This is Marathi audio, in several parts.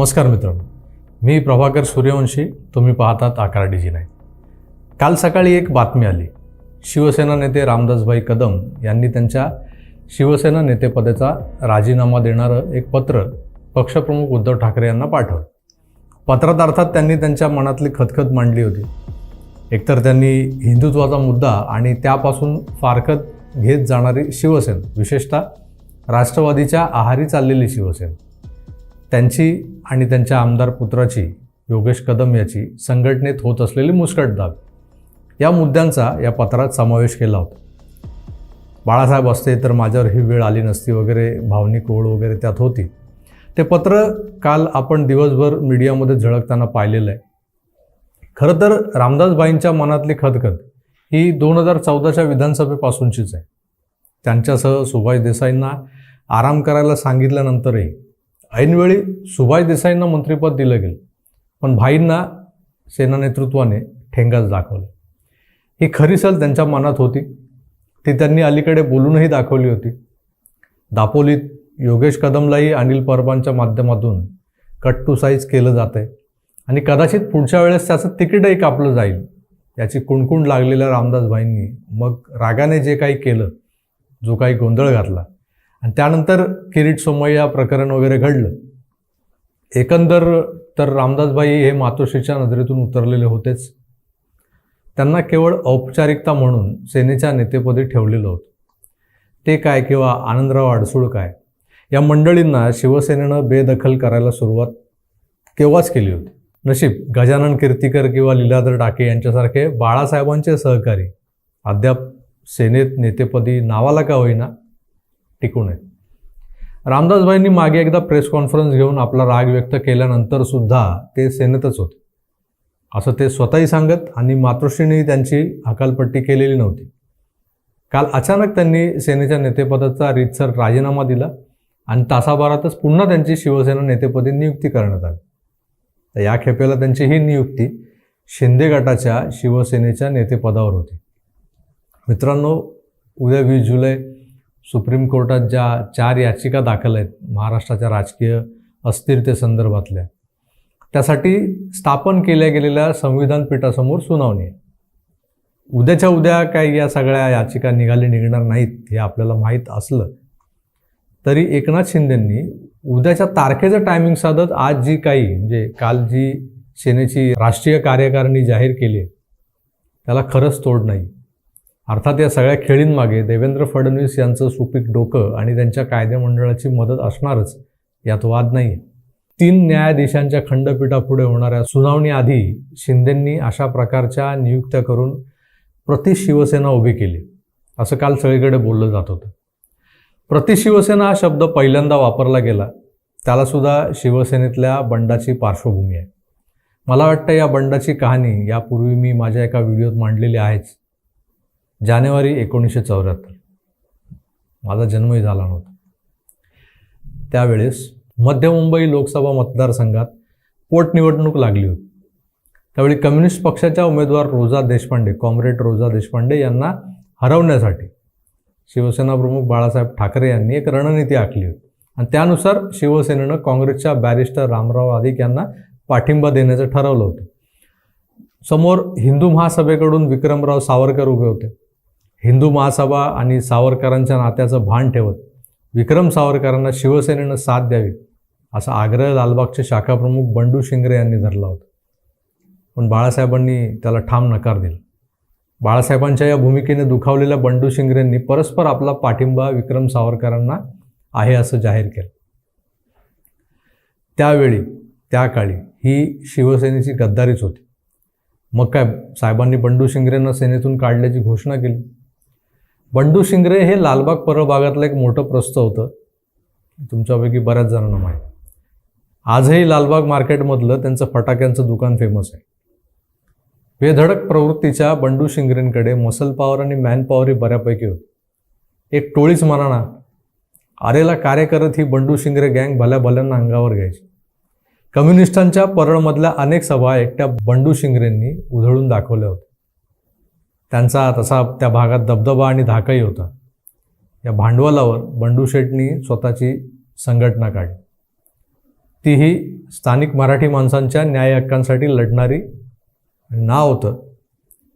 नमस्कार मित्रांनो. मी प्रभाकर सूर्यवंशी तुम्ही पाहतात आकार डिजी नाही काल सकाळी एक बातमी आली. शिवसेना नेते रामदासभाई कदम यांनी त्यांच्या शिवसेना नेतेपदाचा राजीनामा देणारं एक पत्र पक्षप्रमुख उद्धव ठाकरे यांना पाठवलं. पत्रात अर्थात त्यांनी त्यांच्या मनातली खतखत मांडली होती. एकतर त्यांनी हिंदुत्वाचा मुद्दा आणि त्यापासून फारकत घेत जाणारी शिवसेना विशेषतः राष्ट्रवादीच्या आहारी चाललेली शिवसेना त्यांची आणि त्यांच्या आमदार पुत्राची योगेश कदम याची संघटनेत होत असलेली मुस्कटदाब या मुद्द्यांचा या पत्रात समावेश केला होता. बाळासाहेब असते तर माझ्यावर ही वेळ आली नसती वगैरे भावनिक ओळ वगैरे त्यात होती. ते पत्र काल आपण दिवसभर मीडियामध्ये झळकताना पाहिलेलं आहे. खरं तर रामदासबाईंच्या मनातली खदखद ही दोन हजार चौदाच्या विधानसभेपासूनचीच आहे. त्यांच्यासह सुभाष देसाईंना आराम करायला सांगितल्यानंतरही ऐनवेळी सुभाष देसाईंना मंत्रिपद दिलं गेलं पण भाईंना सेना नेतृत्वाने ठेंगाच दाखवलं. ही खरी सल त्यांच्या मनात होती. ती त्यांनी अलीकडे बोलूनही दाखवली होती. दापोलीत योगेश कदमलाही अनिल परबांच्या माध्यमातून कट टू साईज केलं जात आहे आणि कदाचित पुढच्या वेळेस त्याचं तिकीटही कापलं जाईल याची कुणकुण लागलेल्या रामदासभाईंनी मग रागाने जे काही केलं जो काही गोंधळ घातला आणि त्यानंतर किरीट सोमय्या प्रकरण वगैरे घडलं. एकंदर तर रामदासबाई हे मातोश्रीच्या नजरेतून उतरलेले होतेच. त्यांना केवळ औपचारिकता म्हणून सेनेच्या नेतेपदी ठेवलेलं होतं. ते काय किंवा आनंदराव अडसूळ काय या मंडळींना शिवसेनेनं बेदखल करायला सुरुवात केव्हाच केली होती? नशीब गजानन कीर्तिकर किंवा लीलाधर डाके यांच्यासारखे बाळासाहेबांचे सहकारी अद्याप सेनेत नेतेपदी नावाला का होईना टिकून आहेत. रामदासबाईंनी मागे एकदा प्रेस कॉन्फरन्स घेऊन आपला राग व्यक्त केल्यानंतर सुद्धा ते सेनेतच होते. असं ते स्वतःही सांगत आणि मातृश्रीनेही त्यांची हकालपट्टी केलेली नव्हती. काल अचानक त्यांनी सेनेच्या नेतेपदाचा रीतसर राजीनामा दिला आणि तासाभरातच पुन्हा त्यांची शिवसेना नेतेपदी नियुक्ती करण्यात आली. तर या खेपेला त्यांची ही नियुक्ती शिंदे गटाच्या शिवसेनेच्या नेतेपदावर होती. मित्रांनो उद्या वीस जुलै सुप्रीम कोर्टात ज्या चार याचिका दाखल आहेत महाराष्ट्राच्या राजकीय अस्थिरतेसंदर्भातल्या त्यासाठी स्थापन केल्या गेलेल्या संविधान पीठासमोर सुनावणी आहे. उद्याच्या उद्या काही या सगळ्या याचिका निघाली निघणार नाहीत हे आपल्याला माहीत असलं तरी एकनाथ शिंदेंनी उद्याच्या तारखेचं टायमिंग साधत आज जी काही म्हणजे काल जी सेनेची राष्ट्रीय कार्यकारिणी जाहीर केली आहे त्याला खरंच तोड नाही. अर्थात या सगळ्या खेळींमागे देवेंद्र फडणवीस यांचं सुपीक डोकं आणि त्यांच्या कायदेमंडळाची मदत असणारच यात वाद नाही तीन न्यायाधीशांच्या खंडपीठापुढे होणाऱ्या सुनावणीआधी शिंदेंनी अशा प्रकारच्या नियुक्त्या करून प्रति शिवसेना उभी केली. असं काल सगळीकडे बोललं जात होतं. प्रति शिवसेना हा शब्द पहिल्यांदा वापरला गेला. त्यालासुद्धा शिवसेनेतल्या बंडाची पार्श्वभूमी आहे. मला वाटतं या बंडाची कहाणी यापूर्वी मी माझ्या एका व्हिडिओत मांडलेली आहेच. जानेवारी एकोणीसशे चौऱ्याहत्तर. माझा जन्मही झाला नव्हता. त्यावेळेस मध्य मुंबई लोकसभा मतदारसंघात पोटनिवडणूक लागली होती. त्यावेळी कम्युनिस्ट पक्षाच्या उमेदवार रोजा देशपांडे कॉम्रेड रोजा देशपांडे यांना हरवण्यासाठी शिवसेना प्रमुख बाळासाहेब ठाकरे यांनी एक रणनीती आखली होती. आणि त्यानुसार शिवसेनेनं काँग्रेसच्या बॅरिस्टर रामराव आदिक यांना पाठिंबा देण्याचं ठरवलं होतं. समोर हिंदू महासभेकडून विक्रमराव सावरकर उभे होते. हिंदू महासभा आणि सावरकरांच्या नात्याचं भान ठेवत विक्रम सावरकरांना शिवसेनेनं साथ द्यावी असा आग्रह लालबागचे शाखाप्रमुख बंडू शिंगरे यांनी धरला होता. पण बाळासाहेबांनी त्याला ठाम नकार दिला. बाळासाहेबांच्या या भूमिकेने दुखावलेल्या बंडू शिंगरेंनी परस्पर आपला पाठिंबा विक्रम सावरकरांना आहे असं जाहीर केलं. त्यावेळी त्या काळी ही शिवसेनेची गद्दारीच होती. मग काय साहेबांनी बंडू शिंगरेंना सेनेतून काढल्याची घोषणा केली? बंडू शिंगरे हे लालबाग परळ भागातलं एक मोठं प्रस्त होतं. तुमच्यापैकी बऱ्याच जणांना माहीत. आजही लालबाग मार्केटमधलं त्यांचं फटाक्यांचं दुकान फेमस आहे. बेधडक प्रवृत्तीच्या बंडू शिंगरेंकडे मसल पॉवर आणि मॅन पॉवर ही बऱ्यापैकी होती. एक टोळीच म्हणा आरेला कार्य करत ही बंडू शिंगरे गँग भल्या भल्यांना अंगावर घ्यायची. कम्युनिस्टांच्या परळमधल्या अनेक सभा एकट्या बंडू शिंगरेंनी उधळून दाखवल्या होत्या. त्यांचा तसा त्या भागात दबदबा आणि धाकही होता. या भांडवलावर बंडू शेटनी स्वतःची संघटना काढली. तीही स्थानिक मराठी माणसांच्या न्याय हक्कांसाठी लढणारी नाव होतं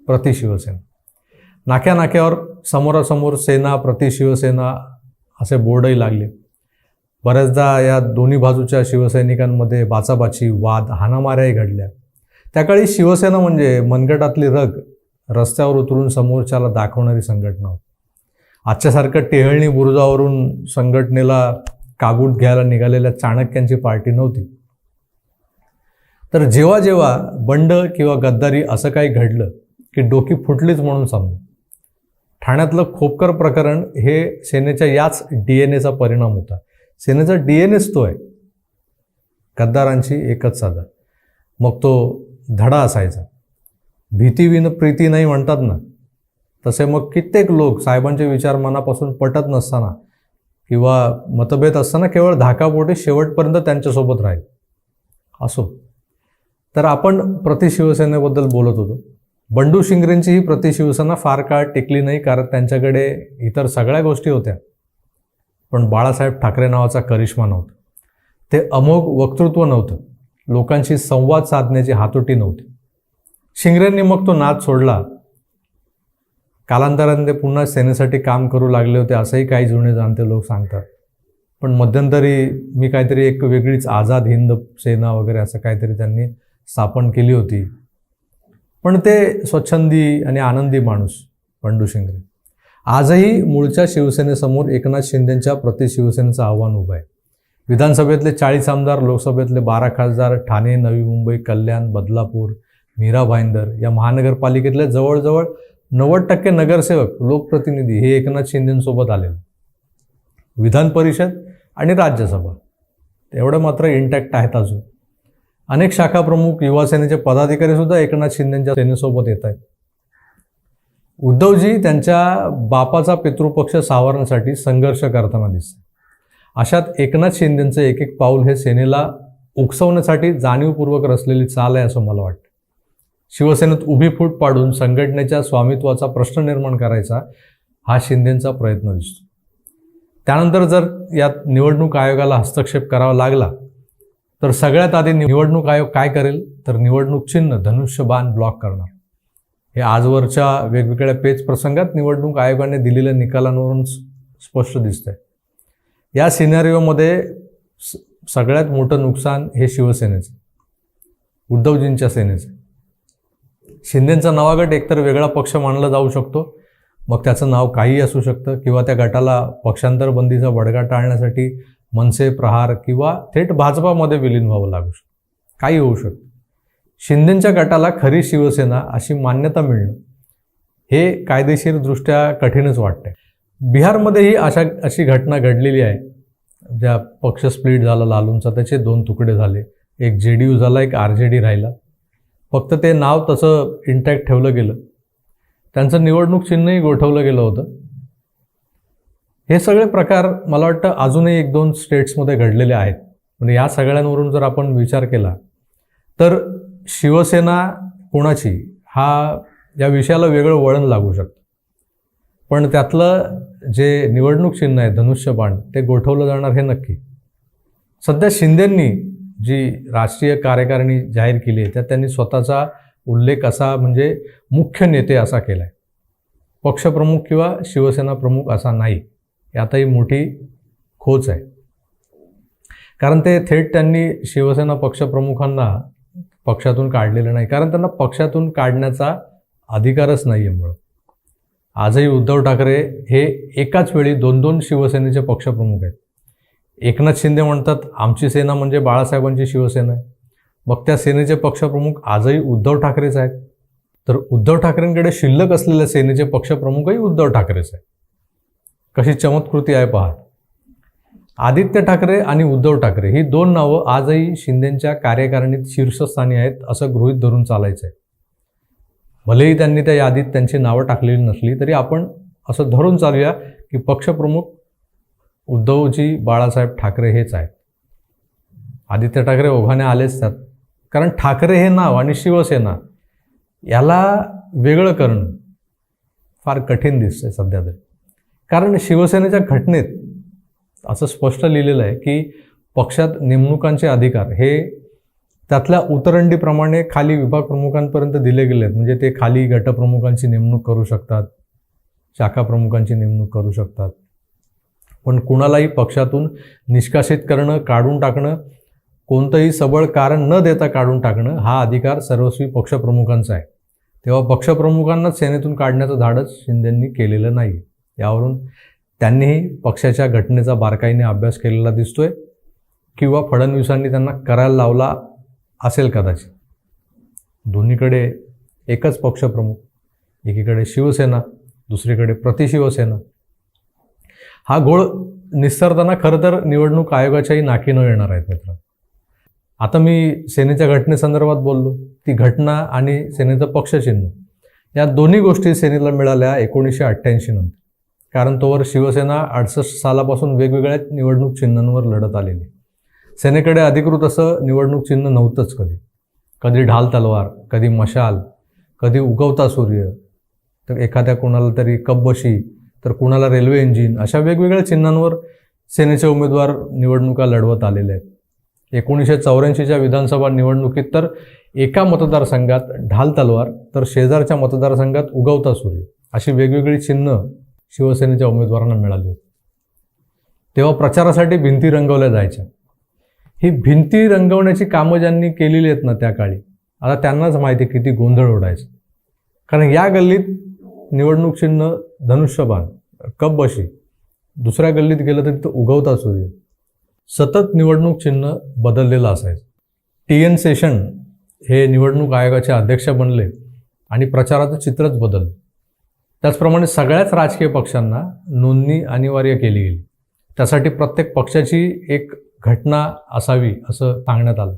प्रतिशिवसेना नाक्या नाक्यावर समोरासमोर सेना प्रतिशिवसेना असे बोर्डही लागले. बऱ्याचदा या दोन्ही बाजूच्या शिवसैनिकांमध्ये बाचाबाची वाद हाणामाऱ्याही घडल्या. त्याकाळी शिवसेना म्हणजे मनगटातली रग रस्त्यावर उतरून समोरच्याला दाखवणारी संघटना होती. आजच्यासारखं टेहळणी बुरुजावरून संघटनेला कागूट घ्यायला निघालेल्या चाणक्यांची पार्टी नव्हती. तर जेव्हा जेव्हा बंड किंवा गद्दारी असं काही घडलं की डोकी फुटलीच म्हणून समजू ठाण्यातलं खोपकर प्रकरण हे सेनेच्या याच डी एन एचा परिणाम होता. सेनेचा डी एन एच तो आहे. गद्दारांची एकच साधा मग तो धडा असायचा. भीती विन प्रीती नाही म्हणतात ना. तसे मग कित्येक लोक साहेबांचे विचार मनापासून पटत नसताना किंवा मतभेद असताना केवळ धाकापोटी शेवटपर्यंत त्यांच्यासोबत राहील. असो. तर आपण प्रतिशिवसेनेबद्दल बोलत होतो. बंडू शिंगरेंची ही प्रतिशिवसेना फार काळ टिकली नाही कारण त्यांच्याकडे इतर सगळ्या गोष्टी होत्या. पण बाळासाहेब ठाकरे नावाचा करिश्मा नव्हता. ते अमोघ वक्तृत्व नव्हतं. लोकांशी संवाद साधण्याची हातोटी नव्हती. शिंगऱ्यांनी मग तो नाद सोडला. कालांतराने ते पुन्हा सेनेसाठी काम करू लागले होते असंही काही जुने जाणते लोक सांगतात. पण मध्यंतरी मी काहीतरी एक वेगळीच आझाद हिंद सेना वगैरे असं काहीतरी त्यांनी स्थापन केली होती. पण ते स्वच्छंदी आणि आनंदी माणूस पंडू शिंगरे. आजही मूळच्या शिवसेनेसमोर एकनाथ शिंदेंच्या प्रति शिवसेनेचं आव्हान उभं आहे. विधानसभेतले चाळीस आमदार लोकसभेतले बारा खासदार ठाणे नवी मुंबई कल्याण बदलापूर मीरा भाईंदर या महानगरपालिकेतले जवळजवळ नव्वद टक्के नगरसेवक लोकप्रतिनिधी हे एकनाथ शिंदेंसोबत आलेले. विधान परिषद आणि राज्यसभा. तेवढं मात्र इंटॅक्ट आहेत अजून. अनेक शाखा प्रमुख युवासेनेचे पदाधिकारी सुद्धा एकनाथ शिंदेच्या सेनेसोबत येत आहेत. उद्धवजी त्यांच्या बापाचा पितृपक्ष सावरण्यासाठी संघर्ष करताना दिसते अशात एकनाथ शिंदेचं एक एक पाऊल हे सेनेला उकसवण्यासाठी जाणीवपूर्वक रचलेली चाल आहे असं मला वाटतं. शिवसेनेत उभी फूट पाडून संघटनेच्या स्वामित्वाचा प्रश्न निर्माण करायचा हा शिंदेंचा प्रयत्न दिसतो. त्यानंतर जर यात निवडणूक आयोगाला हस्तक्षेप करावा लागला तर सगळ्यात आधी निवडणूक आयोग काय करेल? तर निवडणूक चिन्ह धनुष्यबाण ब्लॉक करणार. हे आजवरच्या वेगवेगळ्या पेच प्रसंगात निवडणूक आयोगाने दिलेल्या निकालांवरून स्पष्ट दिसतंय. या सिनेरिओमध्ये स सगळ्यात मोठं नुकसान हे शिवसेनेचं उद्धवजींच्या सेनेचं. शिंदेंचा नवा गट एकतर वेगळा पक्ष मानला जाऊ शकतो. मग त्याचं नाव काहीही असू शकतं. किंवा त्या गटाला पक्षांतर बंदीचा बडगा टाळण्यासाठी मनसे प्रहार किंवा थेट भाजपामध्ये विलीन व्हावं लागू शकतं. काही होऊ शकतं. शिंदेंच्या गटाला खरी शिवसेना अशी मान्यता मिळणं हे कायदेशीरदृष्ट्या कठीणच वाटतंय. बिहारमध्येही अशा अशी घटना घडलेली आहे. ज्या पक्ष स्प्लिट झाला लालूंचा त्याचे दोन तुकडे झाले. एक जे डी यू झाला एक आर जे डी राहिला. फक्त ते नाव तसं इंटॅक्ट ठेवलं गेलं. त्यांचं निवडणूक चिन्हही गोठवलं गेलं होतं. हे सगळे प्रकार मला वाटतं अजूनही एक दोन स्टेट्समध्ये घडलेले आहेत. म्हणजे या सगळ्यांवरून जर आपण विचार केला तर शिवसेना कोणाची? हा या विषयाला वेगळं वळण लागू शकतं. पण त्यातलं जे निवडणूक चिन्ह आहे धनुष्यबाण ते गोठवलं जाणार हे नक्की. सध्या शिंदेंनी जी राष्ट्रीय कार्यकारिणी जाहीर केली आहे त्यात त्यांनी स्वतःचा उल्लेख असा म्हणजे मुख्य नेते असा केला आहे पक्षप्रमुख किंवा शिवसेना प्रमुख असा नाही. यातही मोठी खोच आहे. कारण ते थेट त्यांनी शिवसेना पक्षप्रमुखांना पक्षातून काढलेलं नाही. कारण त्यांना पक्षातून काढण्याचा अधिकारच नाही आहे मुळं आजही उद्धव ठाकरे हे एकाच वेळी दोन दोन शिवसेनेचे पक्षप्रमुख आहेत. एकनाथ शिंदे म्हणतात आमची सेना म्हणजे बाळासाहेबांची शिवसेना आहे. मग त्या सेनेचे पक्षप्रमुख आजही उद्धव ठाकरेच आहेत. तर उद्धव ठाकरेंकडे शिल्लक असलेल्या सेनेचे पक्षप्रमुखही उद्धव ठाकरेच आहेत. कशी चमत्कृती आहे पहा. आदित्य ठाकरे आणि उद्धव ठाकरे ही दोन नावं आजही शिंदेच्या कार्यकारिणीत शीर्षस्थानी आहेत असं गृहीत धरून चालायचं आहे भलेही त्यांनी त्या यादीत त्यांची नावं टाकलेली नसली तरी आपण असं धरून चालूया की पक्षप्रमुख उद्धवजी बाळासाहेब ठाकरे हेच आहेत. आदित्य ठाकरे ओघाने आलेच त्यात कारण ठाकरे हे नाव आणि शिवसेना याला वेगळं करणं फार कठीण दिसतंय सध्या तरी. कारण शिवसेनेच्या घटनेत असं स्पष्ट लिहिलेलं आहे की पक्षात नेमणुकांचे अधिकार हे त्यातल्या उतरंडीप्रमाणे खाली विभाग प्रमुखांपर्यंत दिले गेले आहेत म्हणजे ते खाली गटप्रमुखांची नेमणूक करू शकतात शाखा प्रमुखांची नेमणूक करू शकतात. पण कुणालाही पक्षातून निष्कासित करणं काढून टाकणं कोणतंही सबळ कारण न देता काढून टाकणं हा अधिकार सर्वस्वी पक्षप्रमुखांचा आहे. तेव्हा पक्षप्रमुखांनाच सेनेतून काढण्याचं धाडस शिंदेंनी केलेलं नाही. यावरून त्यांनीही पक्षाच्या घटनेचा बारकाईने अभ्यास केलेला दिसतोय किंवा फडणवीसांनी त्यांना करायला लावला असेल कदाचित. दोन्हीकडे एकच पक्षप्रमुख एकीकडे शिवसेना दुसरीकडे प्रतिशिवसेना हा घोळ निसरताना खरं तर निवडणूक आयोगाच्याही नाकीनं येणार आहेत मित्र. आता मी सेनेच्या घटनेसंदर्भात बोललो. ती घटना आणि सेनेचं पक्षचिन्ह या दोन्ही गोष्टी सेनेला मिळाल्या एकोणीसशे अठ्ठ्याऐंशी नंतर. कारण तोवर शिवसेना अडसष्ट सालापासून वेगवेगळ्या निवडणूक चिन्हांवर लढत आलेली. सेनेकडे अधिकृत असं निवडणूक चिन्ह नव्हतंच कधी. कधी ढाल तलवार कधी मशाल कधी उगवता सूर्य. तर एखाद्या कोणाला तरी कब्बशी तर कुणाला रेल्वे इंजिन अशा वेगवेगळ्या चिन्हांवर सेनेचे उमेदवार निवडणुका लढवत आलेले आहेत. एकोणीसशे चौऱ्याऐंशीच्या विधानसभा निवडणुकीत तर एका मतदारसंघात ढाल तलवार तर शेजारच्या मतदारसंघात उगवता सूर्य अशी वेगवेगळी चिन्ह शिवसेनेच्या उमेदवारांना मिळाली होती. तेव्हा प्रचारासाठी भिंती रंगवल्या जायच्या. ही भिंती रंगवण्याची कामं ज्यांनी केलेली आहेत ना त्या काळी आता त्यांनाच माहिती किती गोंधळ उडायचं. कारण या गल्लीत निवडणूक चिन्ह धनुष्यबाण कप बशी. दुसऱ्या गल्लीत गेलं तर तिथं उगवता सूर्य. सतत निवडणूक चिन्ह बदललेलं असायचं. टी एन सेशन हे निवडणूक आयोगाचे अध्यक्ष बनले आणि प्रचाराचं चित्रच बदललं. त्याचप्रमाणे सगळ्याच राजकीय पक्षांना नोंदणी अनिवार्य केली गेली. त्यासाठी प्रत्येक पक्षाची एक घटना असावी असं सांगण्यात आलं.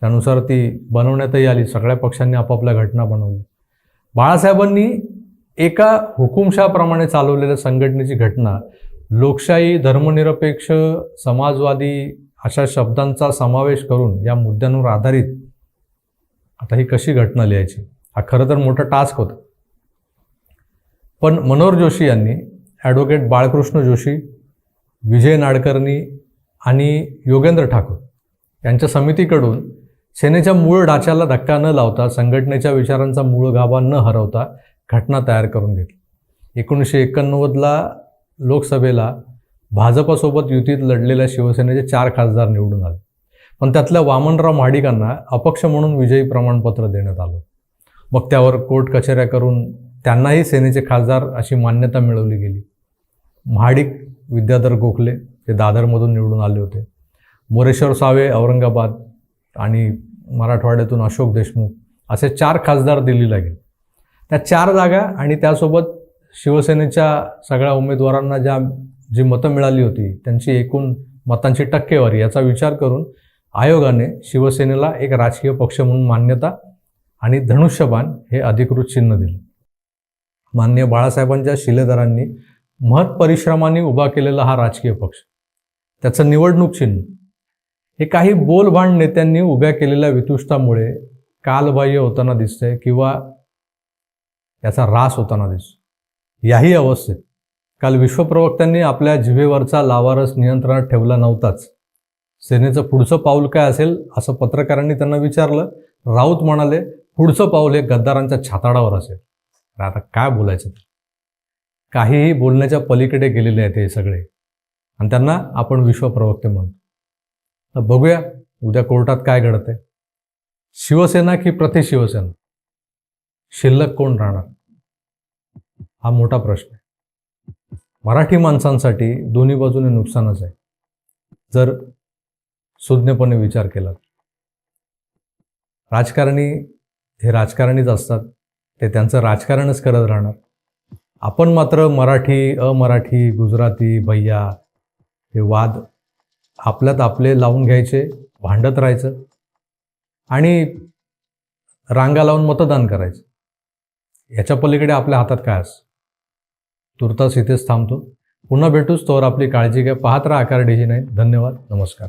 त्यानुसार ती बनवण्यातही आली. सगळ्या पक्षांनी आपापल्या घटना बनवल्या. बाळासाहेबांनी एका हुकुमशाप्रमाणे चालवलेल्या संघटनेची घटना लोकशाही धर्मनिरपेक्ष समाजवादी अशा शब्दांचा समावेश करून या मुद्द्यांवर आधारित आता ही कशी घटना लिहायची? हा खरं तर मोठा टास्क होता. पण मनोहर जोशी यांनी ॲडव्होकेट बाळकृष्ण जोशी विजय नाडकर्णी आणि योगेंद्र ठाकूर यांच्या समितीकडून सेनेच्या मूळ ढाच्याला धक्का न लावता संघटनेच्या विचारांचा मूळ गाभा न हरवता घटना तयार करून घेतली. एकोणीसशे एकोणनव्वदला लोकसभेला भाजपसोबत युतीत लढलेल्या शिवसेनेचे चार खासदार निवडून आले. पण त्यातल्या वामनराव महाडिकांना अपक्ष म्हणून विजयी प्रमाणपत्र देण्यात आलं. मग त्यावर कोर्ट कचेऱ्या करून त्यांनाही सेनेचे खासदार अशी मान्यता मिळवली गेली. महाडिक विद्याधर गोखले हे दादरमधून निवडून आले होते. मोरेश्वर सावे औरंगाबाद आणि मराठवाड्यातून अशोक देशमुख असे चार खासदार दिल्लीला गेले. त्या चार जागा आणि त्यासोबत शिवसेनेच्या सगळ्या उमेदवारांना ज्या जी मतं मिळाली होती त्यांची एकूण मतांची टक्केवारी याचा विचार करून आयोगाने शिवसेनेला एक राजकीय पक्ष म्हणून मान्यता आणि धनुष्यबाण हे अधिकृत चिन्ह दिलं. मान्य बाळासाहेबांच्या शिलेदारांनी महत परिश्रमाने उभा केलेला हा राजकीय पक्ष. त्याचं निवडणूक चिन्ह. हे काही बोलभांड नेत्यांनी उभ्या केलेल्या वितुष्टामुळे कालबाह्य होताना दिसतंय किंवा याचा रास होताना दिसतो. याही अवस्थेत काल विश्वप्रवक्त्यांनी आपल्या जिभेवरचा लावारस नियंत्रणात ठेवला नव्हताच. सेनेचं पुढचं पाऊल काय असेल असं पत्रकारांनी त्यांना विचारलं. राऊत म्हणाले पुढचं पाऊल हे गद्दारांच्या छाताडावर असेल. आता काय बोलायचं काहीही बोलण्याच्या पलीकडे गेलेले आहेत हे सगळे. आणि त्यांना आपण विश्वप्रवक्ते म्हणतो. तर बघूया उद्या कोर्टात काय घडत आहे शिवसेना की प्रतिशिवसेना शिल्लक कोण राहणार? हा मोठा प्रश्न आहे. मराठी माणसांसाठी दोन्ही बाजूने नुकसानच आहे. जर सुज्ञपणे विचार केला राजकारणी हे राजकारणीच असतात. ते त्यांचं राजकारणच करत राहणार. आपण मात्र मराठी अमराठी गुजराती भैया हे वाद आपल्यात आपले लावून घ्यायचे भांडत राहायचं आणि रांगा लावून मतदान करायचं. याच्या पलीकडे आपल्या हातात काय असं तुर्तास इथेच थांबतो. पुन्हा भेटूच तोवर आपली काळजी घ्या. पाहत राहा आकार डिजी नाही धन्यवाद. नमस्कार.